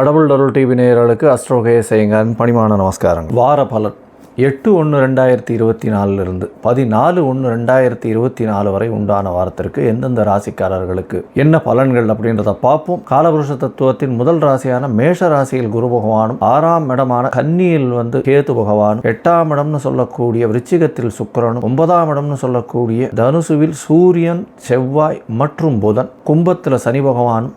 கடவுள் அருள் டிவி நேயர்களுக்கு அஸ்ட்ரோகய செய்யுங்கன் பணிமான நமஸ்காரங்கள். வார பலன். எட்டு ஒன்று ரெண்டாயிரத்தி இருபத்தி நாலுலேருந்து பதினாலு ஒன்று ரெண்டாயிரத்தி இருபத்தி நாலு வரை உண்டான வாரத்திற்கு எந்தெந்த ராசிக்காரர்களுக்கு என்ன பலன்கள் அப்படின்றத பார்ப்போம். காலபுருஷ தத்துவத்தின் முதல் ராசியான மேஷ ராசியில் குரு பகவானும் ஆறாம் இடமான கன்னியில் வந்து கேது பகவானும் எட்டாம் இடம்னு சொல்லக்கூடிய விருச்சிகத்தில் சுக்கரனும் ஒன்பதாம் இடம்னு சொல்லக்கூடிய தனுசுவில் சூரியன் செவ்வாய் மற்றும் புதன் கும்பத்தில் சனி பகவானும்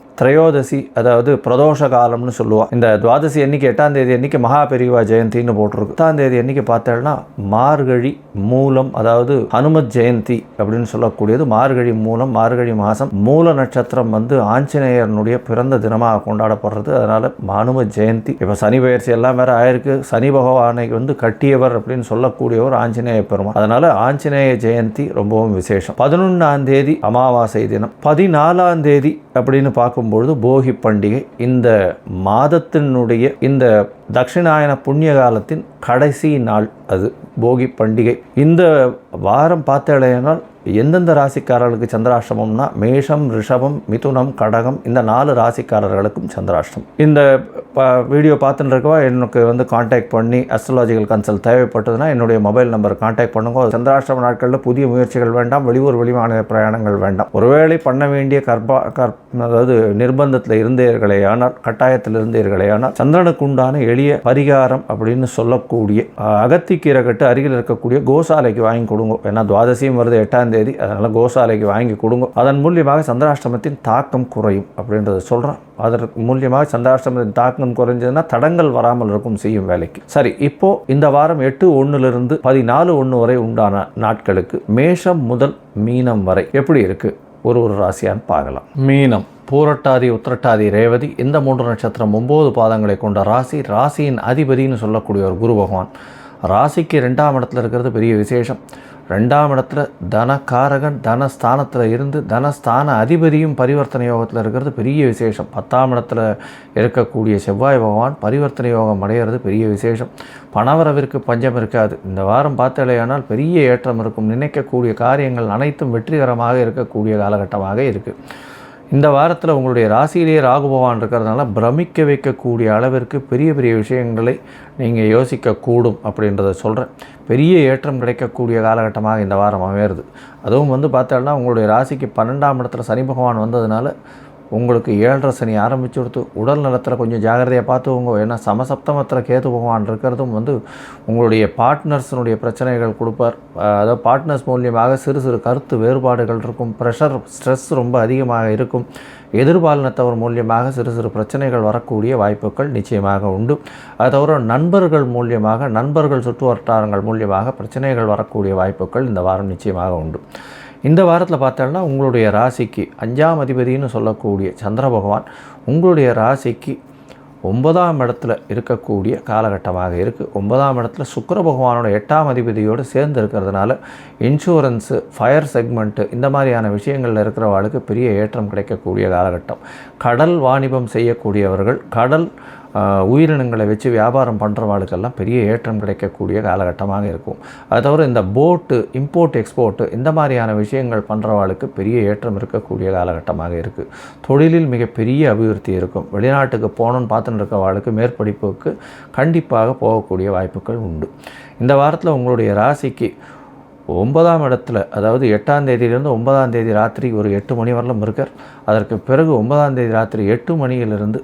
திரையோதசி அதாவது பிரதோஷ காலம்னு சொல்லுவாள் இந்த துவாதசி அன்னைக்கு எட்டாம் தேதி அன்னைக்கு மகா பெரிவா ஜெயந்தின்னு போட்டிருக்கு. எட்டாம் தேதி அன்னைக்கு பார்த்தேன்னா மார்கழி மூலம் அதாவது ஹனுமத் ஜெயந்தி அப்படின்னு சொல்லக்கூடியது. மார்கழி மூலம் மார்கழி மாதம் மூல நட்சத்திரம் வந்து ஆஞ்சநேயரனுடைய பிறந்த தினமாக கொண்டாடப்படுறது. அதனால் ஹனும ஜெயந்தி. இப்போ சனி பயிற்சி எல்லாம் வேற ஆயிருக்கு. சனி பகவானை வந்து கட்டியவர் அப்படின்னு சொல்லக்கூடியவர் ஆஞ்சநேய பெருமாள் அதனால் ஆஞ்சநேய ஜெயந்தி ரொம்பவும் விசேஷம். பதினொன்றாம் தேதி அமாவாசை தினம். பதினாலாம் தேதி அப்படின்னு பார்க்கும்பொழுது போகி பண்டிகை. இந்த மாதத்தினுடைய இந்த தட்சிணாயன புண்ணிய காலத்தின் கடைசி நாள் அது போகி பண்டிகை. இந்த வாரம் பார்த்தேனால் எந்தெந்த ராசிக்காரர்களுக்கு சந்திராஷ்டமம்னா மேஷம் ரிஷபம் மிதுனம் கடகம் இந்த நாலு ராசிக்காரர்களுக்கும் சந்திராஷ்டம். இந்த ப வீடியோ பார்த்துட்டு இருக்கவா எனக்கு வந்து காண்டாக்ட் பண்ணி அஸ்ட்ராலஜிக்கல் கன்சல்ட் தேவைப்பட்டதுன்னா என்னுடைய மொபைல் நம்பர் காண்டாக்ட் பண்ணுங்க. சந்திராஷ்டம நாட்களில் புதிய முயற்சிகள் வேண்டாம் வெளியூர் வெளிமாநில பிரயாணங்கள் வேண்டாம். ஒருவேளை பண்ண வேண்டிய கற்பா கற் அதாவது நிர்பந்தத்தில் இருந்தீர்களே ஆனால் கட்டாயத்தில் இருந்தீர்களே ஆனால் சந்திரனுக்கு உண்டான எளிய பரிகாரம் அப்படின்னு சொல்லக்கூடிய அகத்திக்கீரை கட்டு அருகில் இருக்கக்கூடிய கோசாலைக்கு வாங்கி கொடுங்க. ஏன்னா துவாதசியும் வருது எட்டாம் தேதி அதனால் கோசாலைக்கு வாங்கி கொடுங்க. அதன் மூலியமாக சந்திராஷ்டமத்தின் தாக்கம் குறையும் அப்படின்றத சொல்கிறேன் அதற்கு மூலியமாக சந்திராஷ்டமத்தின் தாக்கம் குறைஞ்சதுன்னா தடங்கள் வராமல் இருக்கும் செய்யும் வேலைக்கு. சரி இப்போ இந்த வாரம் எட்டு ஒன்றுலேருந்து பதினாலு ஒன்று வரை உண்டான நாட்களுக்கு மேஷம் முதல் மீனம் வரை எப்படி இருக்குது ஒரு ஒரு ராசியான்னு பார்க்கலாம். மீனம். பூரட்டாதி உத்திரட்டாதி ரேவதி இந்த மூன்று நட்சத்திரம் ஒம்பது பாதங்களை கொண்ட ராசி ராசியின் அதிபதின்னு சொல்லக்கூடிய ஒரு குரு பகவான். ராசிக்கு ரெண்டாம் இடத்துல இருக்கிறது பெரிய விசேஷம். ரெண்டாம் இடத்துல தனகாரகன் தனஸ்தானத்தில் இருந்து தனஸ்தான அதிபதியும் பரிவர்த்தனை யோகத்தில் இருக்கிறது பெரிய விசேஷம். பத்தாம் இடத்துல இருக்கக்கூடிய செவ்வாய் பகவான் பரிவர்த்தனை யோகம் அடைகிறது பெரிய விசேஷம். பணவரவிற்கு பஞ்சம் இருக்காது. இந்த வாரம் பார்த்தலையானால் பெரிய ஏற்றம் இருக்கும். நினைக்கக்கூடிய காரியங்கள் அனைத்தும் வெற்றிகரமாக இருக்கக்கூடிய காலகட்டமாக இருக்குது இந்த வாரத்தில் உங்களுடைய ராசியிலேயே ராகு பகவான் இருக்கிறதுனால பிரமிக்க வைக்கக்கூடிய அளவிற்கு பெரிய பெரிய விஷயங்களை நீங்கள் யோசிக்கக்கூடும் அப்படின்றத சொல்கிறேன் பெரிய ஏற்றம் கிடைக்கக்கூடிய காலகட்டமாக இந்த வாரம் அமையிறது. அதுவும் வந்து பார்த்தோம்னா உங்களுடைய ராசிக்கு பன்னெண்டாம் இடத்துல சனி பகவான் வந்ததுனால உங்களுக்கு ஏழரை சனி ஆரம்பிச்சு கொடுத்து உடல் நலத்தில் கொஞ்சம் ஜாகிரதையாக பார்த்துக்கோங்க. ஏன்னா சமசப்தமத்தில் கேது பகவான் இருக்கிறதும் வந்து உங்களுடைய பார்ட்னர்ஸினுடைய பிரச்சனைகள் கொடுப்பார். அதாவது பார்ட்னர்ஸ் மூலியமாக சிறு சிறு கருத்து வேறுபாடுகள் இருக்கும். ப்ரெஷர் ஸ்ட்ரெஸ் ரொம்ப அதிகமாக இருக்கும். எதிர்பாலினத்தவர் மூலியமாக சிறு சிறு பிரச்சனைகள் வரக்கூடிய வாய்ப்புகள் நிச்சயமாக உண்டு. அது தவிர நண்பர்கள் மூலியமாக நண்பர்கள் சுற்று வட்டாரங்கள் மூலியமாக பிரச்சனைகள் வரக்கூடிய வாய்ப்புகள் இந்த வாரம் நிச்சயமாக உண்டு. இந்த வாரத்தில் பார்த்தோம்னா உங்களுடைய ராசிக்கு அஞ்சாம் அதிபதினு சொல்லக்கூடிய சந்திர பகவான் உங்களுடைய ராசிக்கு ஒன்பதாம் இடத்துல இருக்கக்கூடிய காலகட்டமாக இருக்குது ஒன்பதாம் இடத்துல சுக்கர பகவானோட எட்டாம் அதிபதியோடு சேர்ந்து இருக்கிறதுனால இன்சூரன்ஸு ஃபயர் செக்மெண்ட்டு இந்த மாதிரியான விஷயங்களில் இருக்கிறவர்களுக்கு பெரிய ஏற்றம் கிடைக்கக்கூடிய காலகட்டம். கடல் வாணிபம் செய்யக்கூடியவர்கள் கடல் உயிரினங்களை வச்சு வியாபாரம் பண்ணுறவாளுக்கெல்லாம் பெரிய ஏற்றம் கிடைக்கக்கூடிய காலகட்டமாக இருக்கும். அது தவிர இந்த போட்டு இம்போர்ட் எக்ஸ்போர்ட்டு இந்த மாதிரியான விஷயங்கள் பண்ணுறவாளுக்கு பெரிய ஏற்றம் இருக்கக்கூடிய காலகட்டமாக இருக்குது தொழிலில் மிகப்பெரிய அபிவிருத்தி இருக்கும். வெளிநாட்டுக்கு போகணும்னு பார்த்துட்டு இருக்கவாளுக்கு மேற்படிப்புக்கு கண்டிப்பாக போகக்கூடிய வாய்ப்புகள் உண்டு. இந்த வாரத்தில் உங்களுடைய ராசிக்கு ஒன்பதாம் இடத்துல அதாவது எட்டாம் தேதியிலிருந்து ஒன்பதாம் தேதி ராத்திரி ஒரு எட்டு மணி வரலும் இருக்கார். அதற்கு பிறகு ஒன்பதாம் தேதி ராத்திரி எட்டு மணியிலிருந்து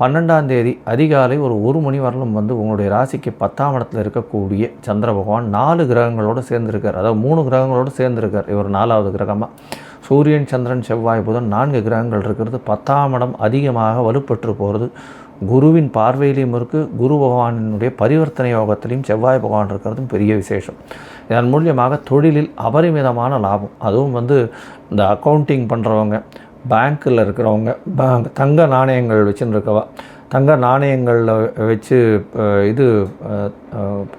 பன்னெண்டாம் தேதி அதிகாலை ஒரு ஒரு மணி வரலும் வந்து உங்களுடைய ராசிக்கு பத்தாம் இடத்துல இருக்கக்கூடிய சந்திர பகவான் நாலு கிரகங்களோடு சேர்ந்திருக்கார். அதாவது மூணு கிரகங்களோடு சேர்ந்திருக்கார். இவர் நாலாவது கிரகமாக சூரியன் சந்திரன் செவ்வாய் புதன் நான்கு கிரகங்கள் இருக்கிறது. பத்தாம் இடம் அதிகமாக வலுப்பெற்று போகிறது. குருவின் பார்வையிலையும் இருக்குது குரு பகவானினுடைய பரிவர்த்தனை யோகத்திலையும் செவ்வாய் பகவான் இருக்கிறதும் பெரிய விசேஷம். இதன் மூலியமாக தொழிலில் அபரிமிதமான லாபம். அதுவும் வந்து இந்த அக்கௌண்டிங் பண்ணுறவங்க பேங்க்கில் இருக்கிறவங்க பேங்க் தங்க நாணயங்கள் வச்சுன்னு இருக்கவா தங்க நாணயங்களில் வச்சு இது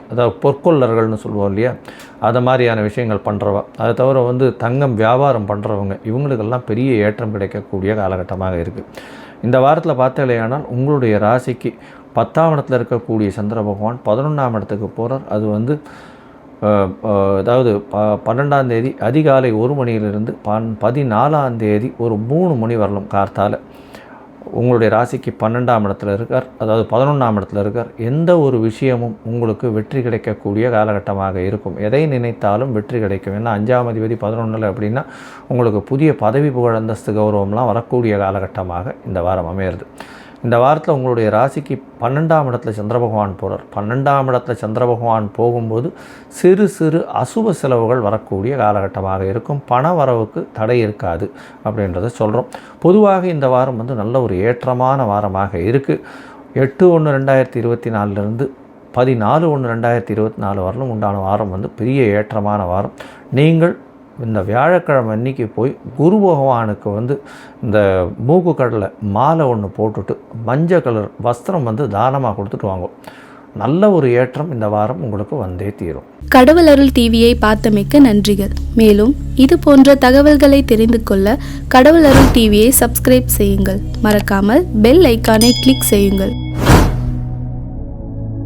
அதாவது பொற்கொள்ளர்கள்னு சொல்லுவோம் இல்லையா? அது மாதிரியான விஷயங்கள் பண்ணுறவ. அதை தவிர வந்து தங்கம் வியாபாரம் பண்ணுறவங்க இவங்களுக்கெல்லாம் பெரிய ஏற்றம் கிடைக்கக்கூடிய காலகட்டமாக இருக்குது இந்த வாரத்தில் பார்த்தாலேயானால் உங்களுடைய ராசிக்கு பத்தாம் இடத்துல இருக்கக்கூடிய சந்திர பகவான் பதினொன்றாம் இடத்துக்கு போகிறார் அது வந்து அதாவது ப பன்னெண்டாம் தேதி அதிகாலை ஒரு மணியிலிருந்து பன் பதினாலாம் தேதி ஒரு மூணு மணி வரலும் கார்த்தால். உங்களுடைய ராசிக்கு பன்னெண்டாம் இடத்துல இருக்கார். அதாவது பதினொன்றாம் இடத்துல இருக்கார். எந்த ஒரு விஷயமும் உங்களுக்கு வெற்றி கிடைக்கக்கூடிய காலகட்டமாக இருக்கும். எதை நினைத்தாலும் வெற்றி கிடைக்கும். ஏன்னா அஞ்சாம் அதிபதி பதினொன்றில் அப்படின்னா உங்களுக்கு புதிய பதவி புகழ் அந்தஸ்து கௌரவம்லாம் வரக்கூடிய காலகட்டமாக இந்த வாரம் அமையிறது. இந்த வாரத்தில் உங்களுடைய ராசிக்கு பன்னெண்டாம் இடத்துல சந்திர பகவான் போகிறார் பன்னெண்டாம் இடத்துல சந்திர பகவான் போகும்போது சிறு சிறு அசுப செலவுகள் வரக்கூடிய காலகட்டமாக இருக்கும். பண வரவுக்கு தடை இருக்காது அப்படின்றத சொல்கிறோம் பொதுவாக இந்த வாரம் வந்து நல்ல ஒரு ஏற்றமான வாரமாக இருக்குது எட்டு ஒன்று ரெண்டாயிரத்தி இருபத்தி நாலுலேருந்து பதினாலு ஒன்று ரெண்டாயிரத்தி இருபத்தி நாலு வரலும் உண்டான வாரம் வந்து பெரிய ஏற்றமான வாரம். நீங்கள் இந்த வியாழக்கிழமை அன்னைக்கு போய் குரு பகவானுக்கு வந்து இந்த மூக்கு கடலை மாலை ஒன்று போட்டுட்டு மஞ்சள் கலர் வஸ்திரம் வந்து தானமாக கொடுத்துட்டு வாங்குவோம் நல்ல ஒரு ஏற்றம் இந்த வாரம் உங்களுக்கு வந்தே தீரும். கடவுள் அருள் டிவியை பார்த்தமைக்க நன்றிகள். மேலும் இது போன்ற தகவல்களை தெரிந்து கொள்ள கடவுள் அருள் டிவியை சப்ஸ்கிரைப் செய்யுங்கள். மறக்காமல் பெல் ஐக்கானை கிளிக் செய்யுங்கள்.